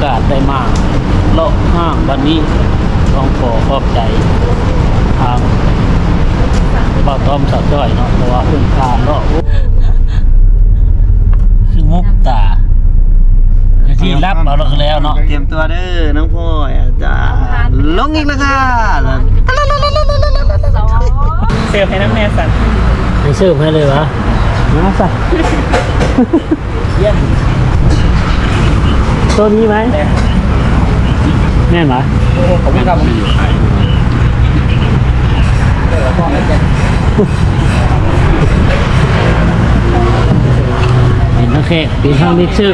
อกาสได้มาเลาะห้างวันนี้ต้องขอขอบใจทางบ่าวต้อมสาวจ้อยเนาะเพราะว่าเพิ่งพาเลาะคือมุกตาที่รับเอาลงแล้วเนาะเตรียมตัวเด้อน้องพ่อยอาจารย์ลงอีกแล้วค่ะเสิร์ฟให้น้ำแม่สันไปเสิร์ฟให้เลยวะมาใส่เยี่ยม ตัวนี้ไหมแน่นไหมผมไม่ทำเป็นทั้งแขกเป็นทั้งนี้ชื่อ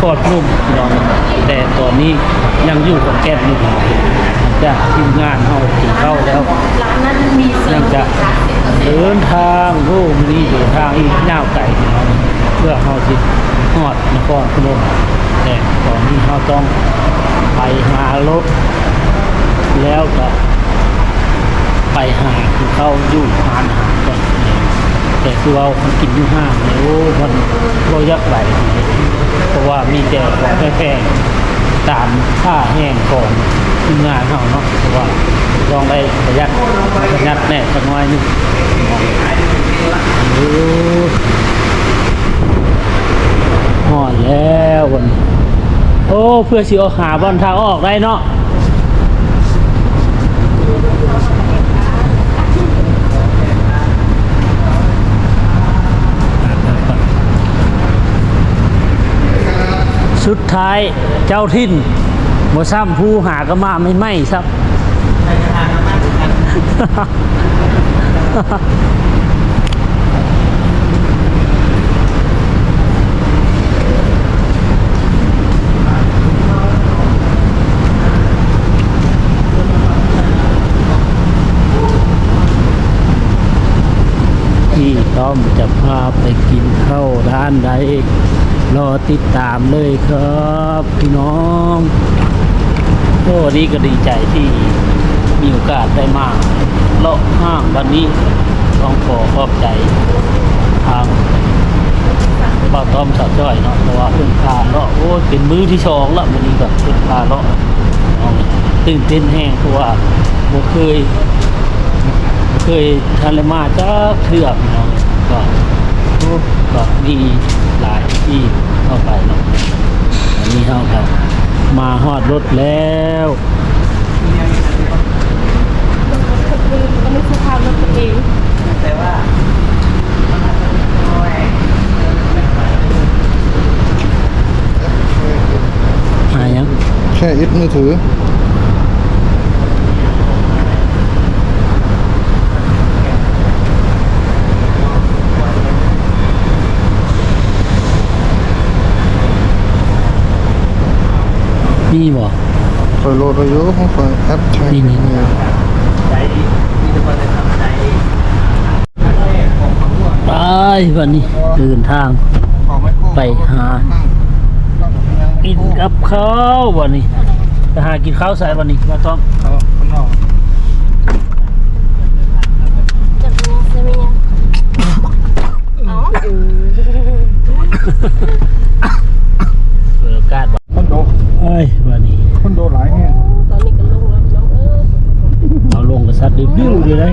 ครพนมพี่น้องแต่ตอนนี้ยังอยู่กับแก้มอยู่จากทีมงานเขากินข้าแล้วยังจะเดินทางโอ้มนี้เดินทางอีกยาวไก่เพื่อเขาจะฮอดนครพนมแต่ตอนนี้เขาต้องไปหารถแล้วก็ไปหาคือเข้าอยู่ทานอาหารก่อน แต่คือเราคนกินอยู่ห้างเนี่ยโอ้มันเรายักไหลเพราะว่ามีแต่ของแพงๆตามค่าแห้งก่อนงานเขาเนาะเพราะว่าลองได้ประหยัดประหยัดแน่สักหน้อยหนึงโอ้หอดแล้ววันโอ้เพื่อสิเอาหาบอลทางออกได้เนาะ สุดท้ายเจ้าทินบ่ซ้ำผู้หาก็มาไม่ไหม่ซับพี่ต้อมจะพาไปกินข้าวร้านใด รอติดตามเลยครับพี่น้องโอ้นี่ก็ดีใจที่มีโอกาสได้มาเลาะห้างวันนี้ต้องขอขอบใจทางบ่าต้อมสาวจ้อยเนาะเพราะว่าเพิ่งพาเลาะโอ้เป็นมื้อที่สองละวันนี้ก็เพิ่งพาเลาะตื่นเต้นแห้งเพราะว่าบ่เคยเคยทานเลมาจ้าเถื่อพี่น้องก็ ก็มีหลายที่เข้าไปเนาะอันนี้เข้าครับมาฮอดรถแล้วก็ไม่สภาพรถตัวเองแต่ว่ามายังแค่ยึดมือถือ นี่บ่คอยโหลดไปอยู่ของคอยแอปใช้นี่นี่ใจดีมีแต่คนจะทำใจไปวันนี้เดินทาง ของไม่คู่ไปหา กินกับข้าววันนี้ไปหากินข้าวใส่วันนี้มาต้อมเขาข้างนอกจะเป็นยังไงไม่ยังอ๋อ เปิดโอกาสบ่คอนโดเอ้ ยวันนี้คอนโดหลายแห่งตอนนี้ก็ลงแล้วน้องเออเอาลงกระสัดบิ้วๆเลยนะ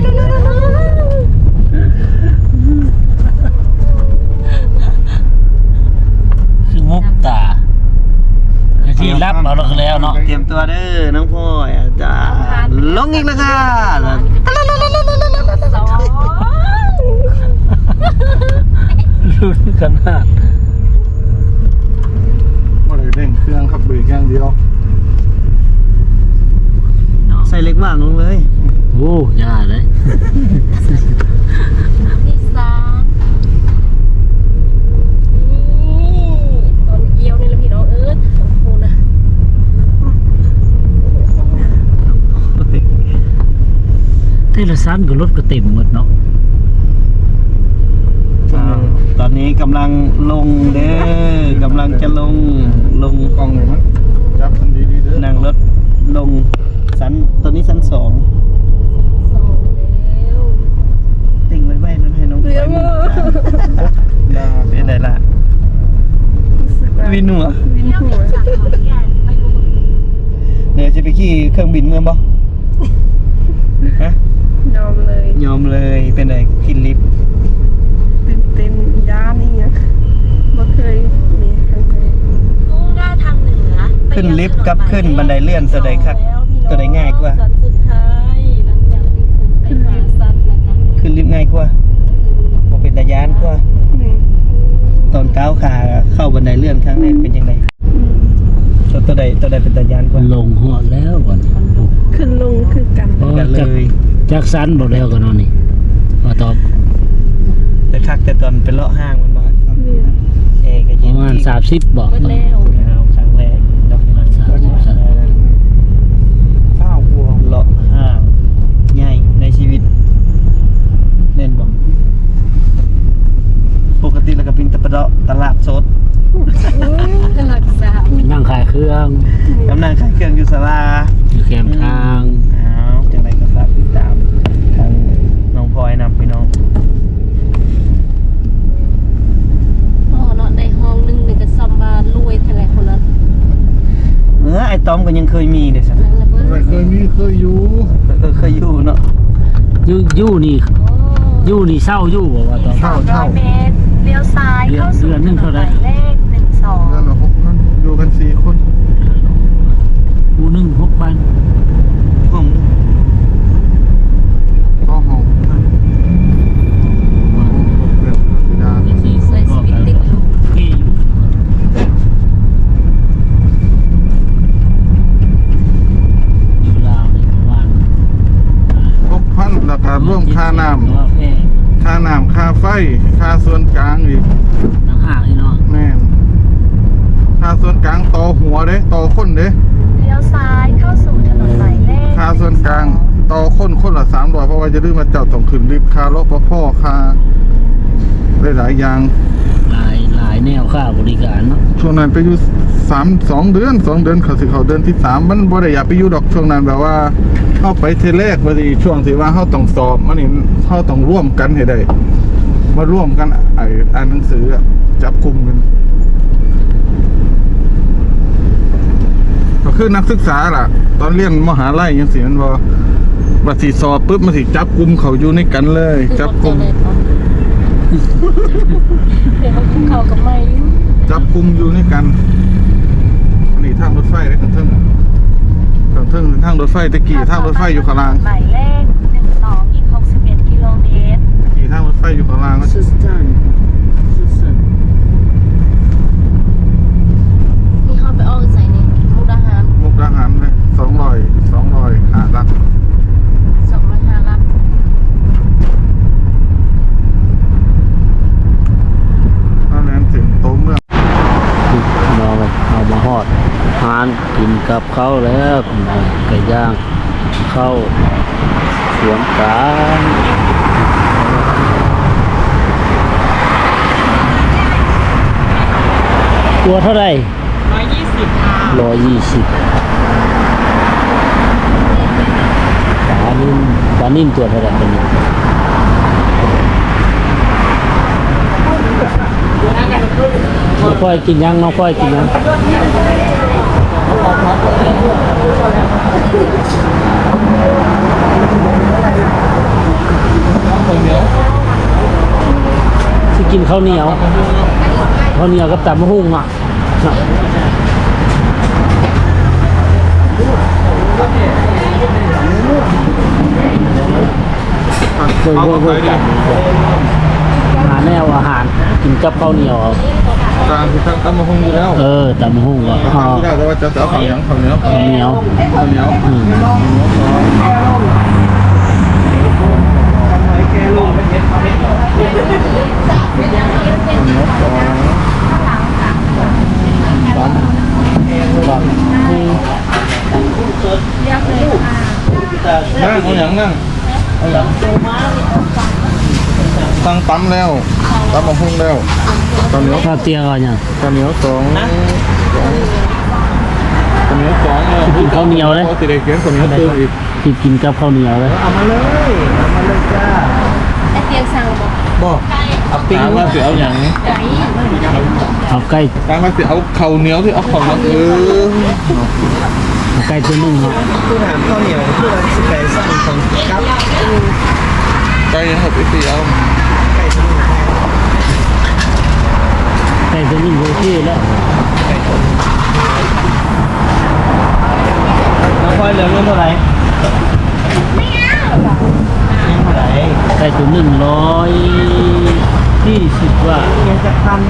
คือมุกตาที่รับเอาลงแล้วเนาะเตรียมตัวเด้อน้องพ่อยอาจารย์ลงอีกแล้วค่ะสองลรุนขนาดว่าเลยเร่งเครื่องครับเบรกอย่างเดียว ใส่เล็กว่างลงเลย โอ้ยาเลยที่สามนี่ตอนเอียวนี่แหละพี่น้องเอิร์ธโอ้โหนะเทเลซันกับรถก็เต็มหมดเนาะอ้าว ตอนนี้กำลังลงเด้อกำลังจะลงลงกล้องเลยมั้งจับมันดีดีๆเด้อนั่งรถลงชั้นตอนนี้ชั้นสองสองแล้วเต่งไว้ไว้นั่นให้น้องเรียบร้อยดาเป็นไรล่ะวินหัววินหัวเนี่ยจะไปขี่เครื่องบินเมื่อบ่ฮะยอมเลย ยอมเลยเป็นไรขึ้นลิฟต์ตื่นเต้น ย่านนี่ยังบ่เคยมีครั้งแรกมุ่งหน้าทางเหนือขึ้นลิฟต์กับขึ้นบันไดเลื่อนตัวใดคักตัวใดง่ายกว่าสันสุดท้ายหลังจากที่ขึ้นไปหาสัตว์นะคะขึ้นลิฟต์ง่ายกว่าบ่เป็นตายานกว่า นี่ตอนก้าวขาเข้าบันไดเลื่อนครั้งแรกเป็นยังไงตัวตัวใดตัวใดเป็นตายานกว่า ลงหอดแล้วก่อนขึ้นลงคือกันเพราะกัว่านเลจากยจากซันบอกแล้วกันเนาะนี่มาตอบ แต่คักแต่ตอนเป็นเลาะห้างมันบ่นี่เอกก็ปยินระมาณดีสามสิบบอกเบิดแล้วเอาครั้งแรกดอกมันสามสิบสามเก้าพวงเลาะห้างใหญ่ในชีวิตเล่นบ่ปกติแล้วก็เป็นตะปะเดาะตลาดสดหลักสามนั่งขายเครื่องกำลังขายเครื่องอยู่ศาลา อยู่แคมป์ทาง อ้าวจังไรก็ฝากติดตามทางน้องพลอยนำพี่น้อง อ๋อเนาะในห้องหนึงนี่ก็ซัมบารวยแท้แหละคนนั้น เออไอ้ต้อมก็ยังเคยมีเด้สินั่นละเบิดไม่เคยมีเคยอยู่เออเคยอยู่เนาะอยู่อยู่นี่โอ้อยู่นี่เศร้าอยู่บอกว่าตอบเช่าเช่าเมตรเลี้ยวซ้ายเข้าสู่เดือนหนึ่งเท่าไหร่หมายเลขหนึ่งสองเดือนละหกพันอยู่กันสี่คนอูหนึ่งหกพัน ห้อง ก็ห้องเรื่องธรรมดา สี่ ใส่สวิตติกอยู่ กี่อยู่อยู่ลาวนี่ประมาณ หกพันแล้ว ก็ร่วมค่าน้ตัวแพงำค่าน้ำค่าไฟ ค่าส่วนกลางอีกต่างหากนี่เนาะแม่นค่าส่วนกลางต่อหัวเด้ต่อคนเด้เลี้ยวซ้ายเข้าสู่ถนนหมายเลขค่าส่วนกลางต่อคนคนละสามร้อยเพราะว่าจะดื้อมาเจ้าต้องขึ้นลิฟต์ค่ารถพ่อค่า หลายๆอย่าง หลายหลายแนวค่าบริการเนาะช่วงนั้นไปอยู่สามสองเดือนสองเดือนเขาสิเขาเดือนที่สามมันบ่ได้อยากไปอยู่ดอกช่วงนั้นแบบว่าเข้าไปเทแรกพอดีช่วงที่ว่าเขาต้องสอบมันนี่เขาต้องร่วมกันให้ได้มาร่วมกันไออ่านหนังสืออะจับกลุ่มกันก็คือนักศึกษาล่ะ ตอนเรียนมหาลัยยังสิมันบ่บัดสิสอบปุ๊บมันสิจับกลุ่มเขาอยู่ในกันเลย จับกลุ่มเดี๋ยวเขาคุกเข่ากับไม่อยู่จับกลุ่มอยู่ในกันอันนี้ทางรถไฟได้กันเทิงกันเทิงทางรถไฟตะกี้ทางรถไฟอยู่ข้างล่างหมายเลขหนึ่งสองอีกหกสิบเอ็ดกิโลเมตรตะกี้ทางรถไฟอยู่ข้างล่างก็ สุดสันสุดสัน นี่เขาไปออกใส่นี่มุกดาหาร มุกดาหารเลยสองร้อยสองร้อยหาลัก สองร้อยห้าลัก ตอนนั้นถึงโตเมือง เราเอามาหอดทานกินกับข้าวแล้วไก่ย่างข้าวสวนกลางตัวเท่าไหร่ร้อยยี่สิบค่ะร้อยยี่สิบปลานิ่มปลานิ่มตัวเท่าไหร่ตัวนี้น้องก้อยกินยังน้องก้อยกินยัง สิกินข้าวเหนียวข้าวเหนียวกับตำมะฮุ่งอะน่ะเบิ่งเบิ่งเบิ่งกันหาแนวอาหารกินกับข้าวเหนียวเอา กลางที่ทางตำมะฮงอยู่แล้วเออตำหุ่งก็ทาห่องไม่ได้แต่ว่าจะเอาข้าวเหนียวข้าวเหนียวข้าวเหนียวข้าวเหนียวอืมนั่งเอาอย่างนั่ง ตั้งปั๊มแล้วตำมะฮงแล้วข้าวเหนียวข้าวเตียก็ยังข้าวเหนียวสองสองข้าวเหนียวสองเนี่ยกินข้าวเหนียวเลยพอสิได้เขียนข้าวเหนียวตื้ออีกที่กินกับข้าวเหนียวเลยเอามาเลยเอามาเลยจ้าไอเตียงสั่งบอกบอกเอาปิ้งถามว่าสิเอาอย่างไก่เอาไก่ถามว่าสิเอาข้าวเหนียวที่เอาข้าวเหนียวเออเอาไก่ตัวหนึงเนาะคือถามข้าวเหนียวคือว่าสิไก่สั่งของกับไก่ยังหดอีกทีเอาไก่ตัวนี้ ไก่ตัวหนึงโอเคแล้วน้องพลอยเหลือเงินเท่าไหร่ไม่เอาเยังเท่าไหร่ไก่ตัวหนึ่งร้อยยี่สิบว่าเงินจะพัน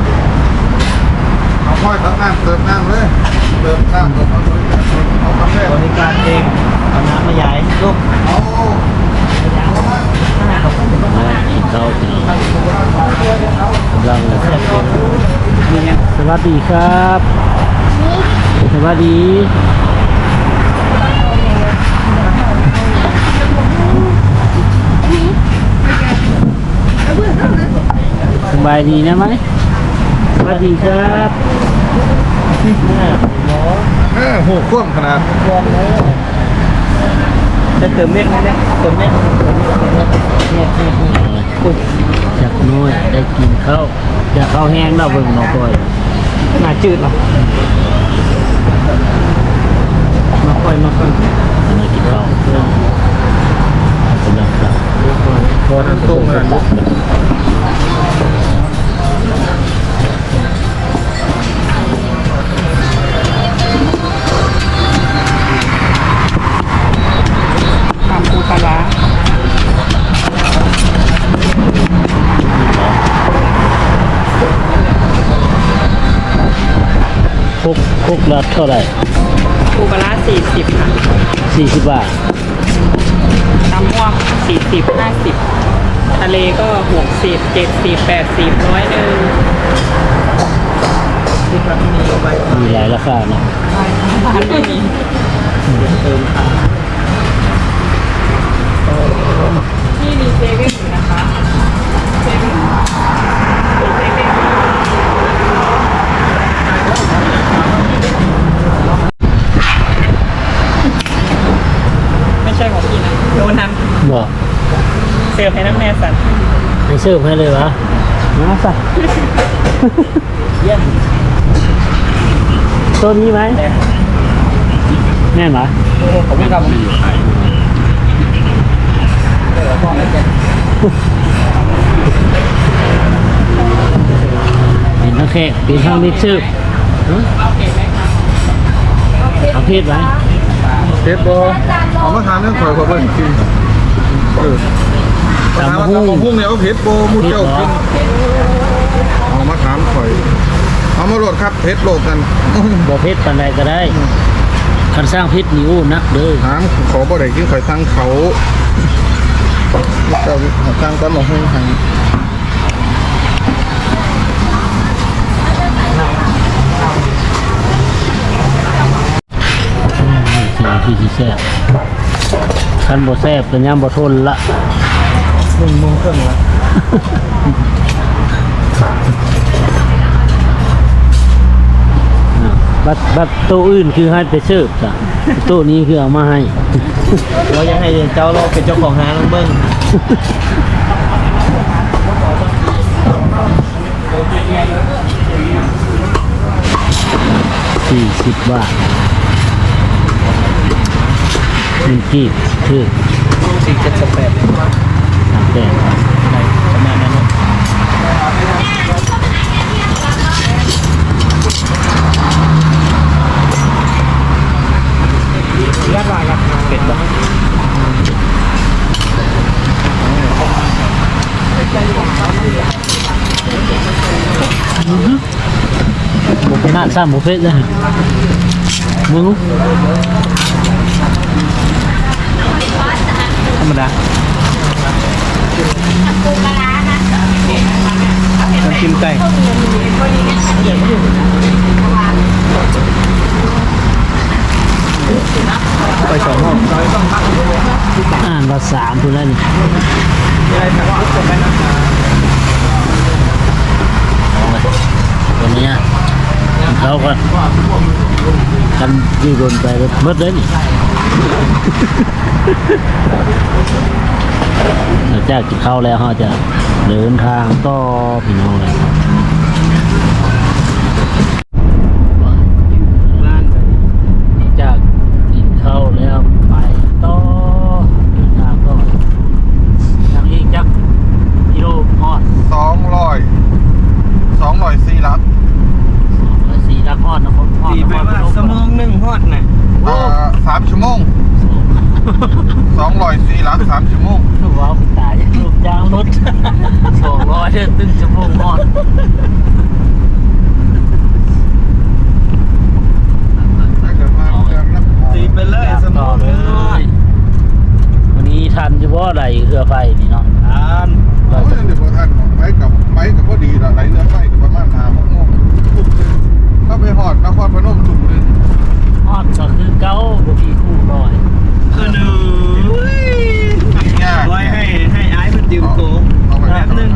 เอาค่อยเตักน้ำเติมน้ำเลยเติมน้ำเติมเอาเอากาแฟบริการเองเอาน้ำมาย้ายลูก เอากินข้าวกินกำลังสวัสดีครับ สวัสดีสบายดีนะไหมสวัสดีครับแม่โหคว่ำขนาดจะเติมเม็ดไหมเนี่ยเติมเม็ด จากน้อยได้กินข้าวจากข้าวแห้งเราเบิ่งหน่อก้อยหน้าจืดเหรอมาค่อยมาค่อยมากินข้าวเพื่อนกำลังกลับพอนั้นต้มเลย คกคกละเท่าไหร่ปูปลาร้าสี่สิบค่ะสี่สิบบาทน้ำม่วงสี่สิบห้าสิบทะเลก็หกสิบเจ็ดสิบแปดสิบร้อยหนึ่งที่ครับมีเอาไปมีหลายราคาเนาะบ้านไม่มีเติมค่ะ สิร์ฟให้เลยวะมาสักเยี่ยมตัวนี้ไหมแน่นไหมผมไม่ทำเป็นนักแขกเป็นข้างมิกซ์เอาเพศไหมเพชรบอเอามาทานเรื่องข่อยขอเบิ่งกิน เออมาถามว่าตำมะฮงเนี่ยเอาเพชรโบมุดเจ้ากินเอามาถามข่อยเอามาโหลดครับเพชรโหลดกันบอกเพศปันใดก็ได้คันสร้างเพชรนิ้วนักเด้อถามขอบ่ได้กินข่อยสั่งเขาเจ้าสั่งตำมะฮงให้สิ่งที่สิแซ่บคันบ่แซ่บเป็นยามบ่ทนละ หนึ่งโมงครึ่งแล้วอ่าบัตรบัตรโต๊ะอื่นคือให้ไปเสิร์ฟจ้ะโต๊ะนี้คือเอามาให้ เรายังให้เจ้าเราเป็นเจ้าของร้านลองเบิ้งสี่สิบบาทหนึ่งกีบคือสี่เจ็ดสิบแปด để này cho mẹ ăn luôn. Gắt vào gắt tuyệt một cái nạn sao một phết ra mua ngúc không mà đã ยราคาเป็ดปะน้าซ้ำบุฟเฟ่ต์เลยมึงไก่ไปสองห้องอ่านภาษาพูดได้นี่ตัวเนี้ยเขาก็กันยืดนไปเมื่อเลยนี่ จากกินข้าวแล้วเขาจะเดินทางต่อพี่น้องเลย ร้าน จากกินข้าวแล้วไปต่อเดินทางต่อทางอีกจักกิโลฮอด สองร้อยสองร้อยสี่ลัก ร้อยสี่ลักฮอดนครฮอด ตี น ไป ครพ ว่าน ม สมองหนึ่งฮอดน่ะ อ่าสามชั่วโมงสองร้อยสี่ลักสามชั่วโมง ถูกว่าตายลูกจ้างรถสองร้อยตึ้งชั่วโมงฮอด ถ้าเกิดมาเดือนละ ตีไปเลยสม ต่ อ อง ห เล นึ่งฮอด ยวันนี้ ทันจะว่าอะไรเรือไฟนี่เนาะอ่านโอ้ยเดี๋ยวพอท่านไปกับไปกับพอดีละไหลเรือไฟกับประมาณหาโมงโมงทุ่มหนึงก็ไปหอดนครพนมทุ่มหนึงฮอดก็คือเก้าบุกีคู่ลอยเออหนึ่งง่ายไว้ให้ให้ไอ้มันดื่มโค้งเอาไปแป๊บนึง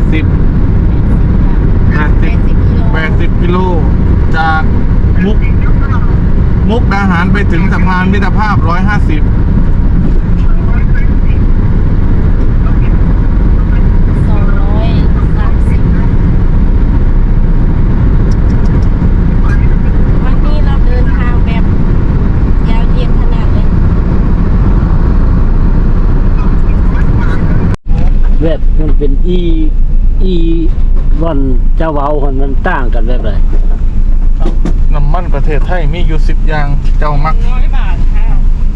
80แปดสิบกิโล80กิโล จากมุก มุกดาหารไปถึงสะพานมิตรภาพ150สองร้อยสามสิบวันนี้เราเดินทางแบบยาวเยียนขนาดเลยแบบมันเป็นอี อีวันเจ้าเว้าคนมันต่างกันแบบไรน้ำมันประเทศไทยมีอยู่สิบอย่างเจ้ามักร้อยบาทค่ะ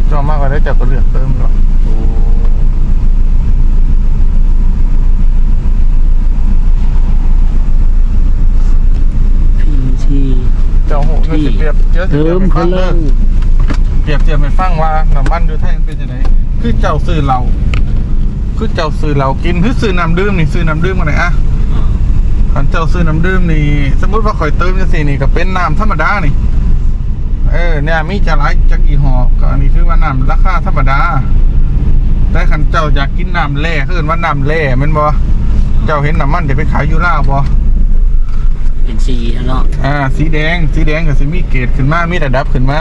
เจ้ามากกว่าได้เจ้าก็เลือกเติมเนาะพีทีเจ้าโหเงินสิเปรียบเยอะสิเติเปรียบมไปพฟังลัเด้องเปรียบเทียบไปฟังว่าน้ำมันอยู่ไทยมันเป็นยังไงคือเจ้าซื้อเรา คือเจ้าซื้อเรากินคือซื้อน้ำดื่มนี่ซื้อน้ำดื่มมาไหนอะคันเจ้าซื้อน้ำดื่มนี่ สมมติว่าข่อยเติมจังซี่นี่ก็เป็นน้ำธรรมดานี่ เออเนี่ยมีจะหลายจักอีหอก็อันนี้คือว่าน้ำราคาธรรมดาได้คันเจ้าอยากกินน้ำแร่คือว่าน้ำแร่แม่นบ่เจ้าเห็นน้ำมันจะไปขายอยู่ลาวบ่เป็นสีเนาะอ่า สีแดง สีแดงก็สิมีเกรดขึ้นมา มีระดับขึ้นมา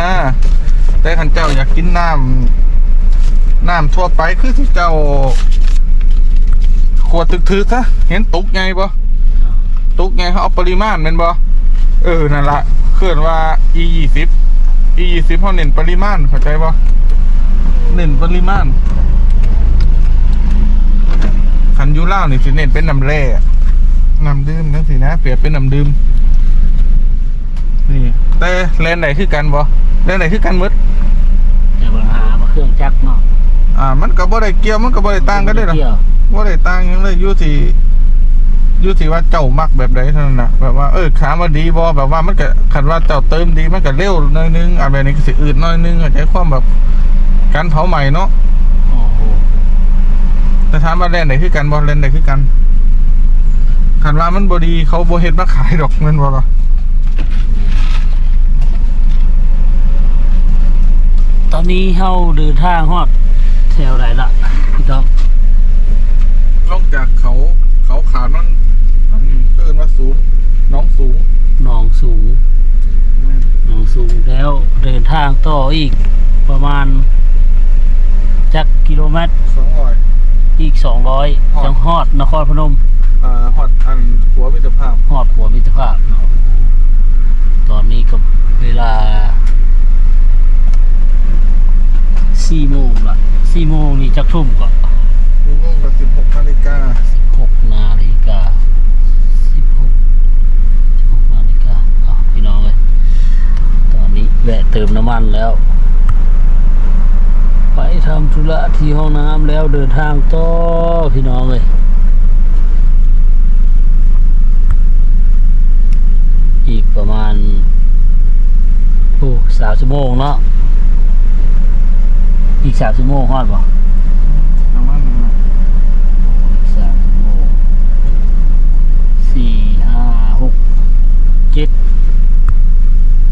แต่คันเจ้าอยากกินน้ำ น้ำทั่วไปคือที่เจ้า ขวดทึกๆซะเห็นตุกไงบ่ตุกไงเขาเอาปริมาณแม่นบ่เออนั่นละเคลื่อนว่า e ยี่สิบ e ยี่สิบเขาเน้นปริมาณเข้าใจบ่เน้นปริมาณคันยูล่านี่สิเน้นเป็นน้ำแร่น้ำดื่มนั่นสินะเปรียบเป็นน้ำดื่มนี่ แต่แลนไหนคือกันบ่แลนไหนคือกันหมดแต่ปัญหาว่าเครื่องจักรเนาะ อ่า มันก็บ่ได้เกี่ยวมันก็บ่ได้ต่างกันเด้อล่ะเกี่ยวบ่ได้ต่างหยังเลยอยู่ที่อยู่ที่ว่าเจ้ามักแบบใดเท่านั้นน่ะแบบว่าเออขามาดีบ่แบบว่ามันก็คันว่าเจ้าเติมดีมันก็เร็วหน่อยนึงอะแบบนี้ก็สิอืดหน่อยนึงเข้าใจความแบบการเผาใหม่เนาะโอ้โหแต่ถามว่าแลนไหนคือกันบ่แลนไหนคือกันคันว่ามันบ่ดีเขาบ่เฮ็ดมาขายดอกแม่นบ่ล่ะตอนนี้เฮาเดินทางฮอด แถวไหนละพี่ต้องลงจากเขา เขาขาดมันอันเกินมาสูงน้องสูงหนองสูงหนองสูงแล้วเดินทางต่ออีกประมาณจักกิโลเมตร200อีก200จังฮอดนครพนมอ่าฮอดอันหัวมิตรภาพฮอดหัวมิตรภาพเนาะตอนนี้ก็เวลา4โมงละ 4โมงนี่จักทุ่มก็มีโมงกับ16นาฬิกา16นาฬิกา16 16นาฬิกาอ้าวพี่น้องเลยตอนนี้แวะเติมน้ำมันแล้ว ไปทำธุระที่ห้องน้ำแล้วเดินทางต่อพี่น้องเลยอีกประมาณโอ้สามชั่วโมงเนาะ อีกสามชั่วโมงฮอดป่ะน้ำมันน้ำมันอีกสามชั่วโมงสี่ห้าหกเจ็ด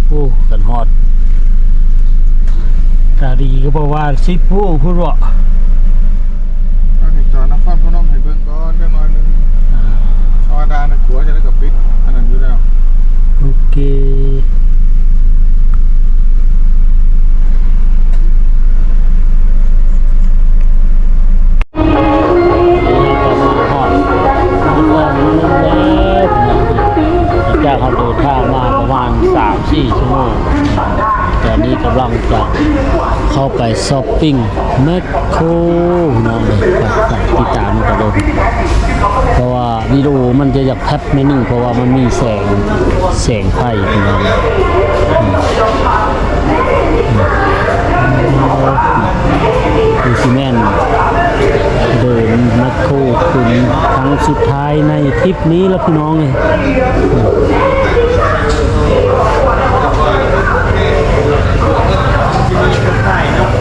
โอ้กันฮอดตาดีก็บอกว่าสิบพวงพูดว่าอันนี้จอดน้ำฟันพนมให้เบิ่งก่อนจังหน่อยหนึงอ่าธรรมดาในะขัวจะได้กับปิดอันนั้นอยู่แล้ว โอเค 3-4ชั่วโมง ตอนนี้กำลังจะเข้าไปช้อปปิ้งแมคโครน้องเลยติดตามกันเลยเพราะว่าวิดีโอมันจะอยากพัดไม่นิ่งเพราะว่ามันมีแสงแสงไฟน้องอืมดูซีเมนเดินแมคโครคุณครั้งสุดท้ายในทริปนี้แล้วพี่น้องเลย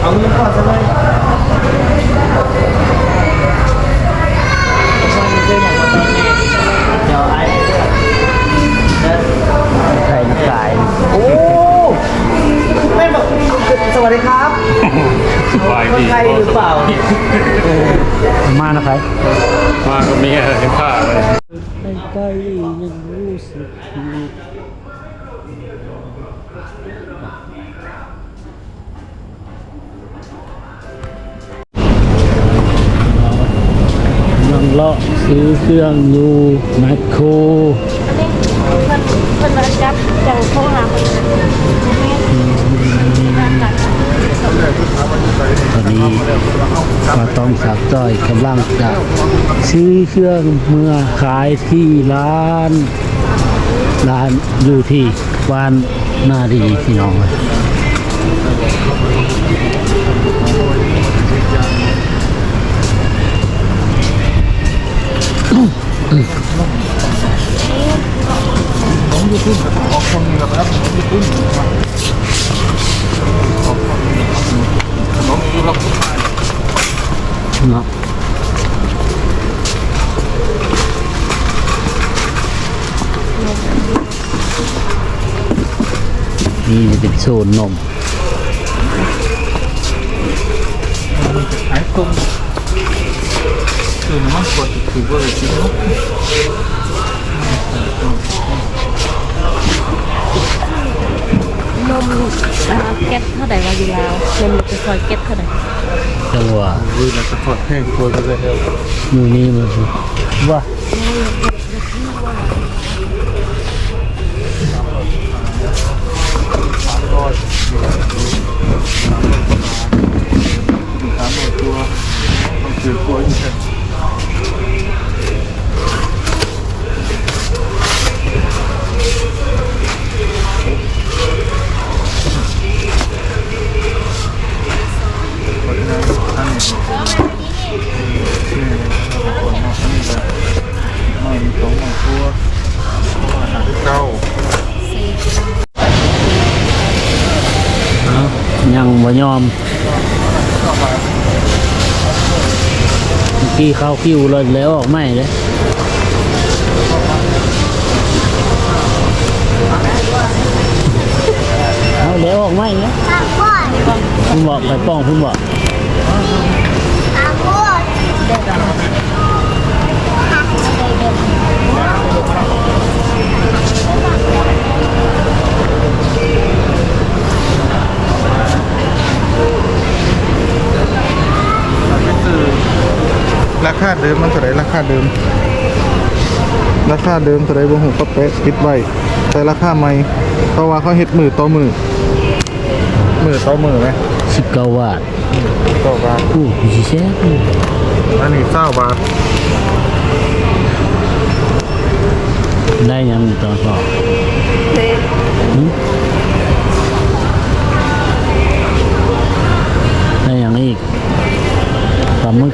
เอาเงิ นก่อนซะเลยเดี๋ยวไอ้เดินไข่ลูกกายโอ้ไม่บอกสวัสดีครับคนไทยหรือเปล่า มานะครับมากับเมียเห็นผ้าเลยใกล้ๆยังรู้สึกอยู่ เลาะซื้อเครื่องอยู่แมคโครอันนี้เพิ่นเพิ่นมาจับจังโทรหาเพิ่นตอนนี้ก็ต้องสักจ้อยกำลังจะซื้อเครื่องเมื่อขายที่ร้านร้านอยู่ที่บ้านนาดีพี่น้องเลย ออกช่องนี้แล้วครับญี่ปุ่นออกช่องนี้ขนมอยู่รับเนะนี่จะเป็นโซนนมขายตรงซื้อน้ำมันกดคือว่าเลยจริงเนนมอ่าแก๊สเท่าไหร่วะอยู่ลาวนมลูกจะซอยแก๊สเท่าไหร่จัง หวะวิแล้วก็ทอดแห้งตัวก็ได้แล้วมือนี้มันว่าสามร้อยตัวต้อง ยอมเมื่เข้าคิวเลยแล้วออกไม่เลยเอาแล้วออกไม่เนี่ยคุณบอกไปป้องคุณบอกก็ ราคาเดิมมันเท่าไหรราคาเดิม ราคาเดิมเท่าไหรบ่หูก็เป๊ะคิดไว้แต่ราคาใหม่เพราะว่าเขาเฮ็ดมือต่อมือมือต่อมือไหมสิบเก้าบาทต่อบาทอู้สิแซ่บอยู่อันนี้เก้าบาทได้ยังตอนสอบหึได้ยังอีกปลาหมึก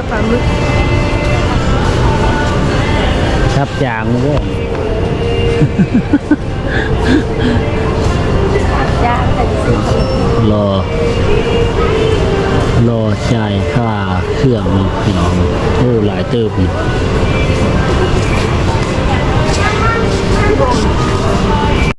ปลาหมึกครับจางเลยย่างแต่ซื้อรอ รอจ่ายค่าเครื่องนี่พี่น้องโอ้หลายเติบนี่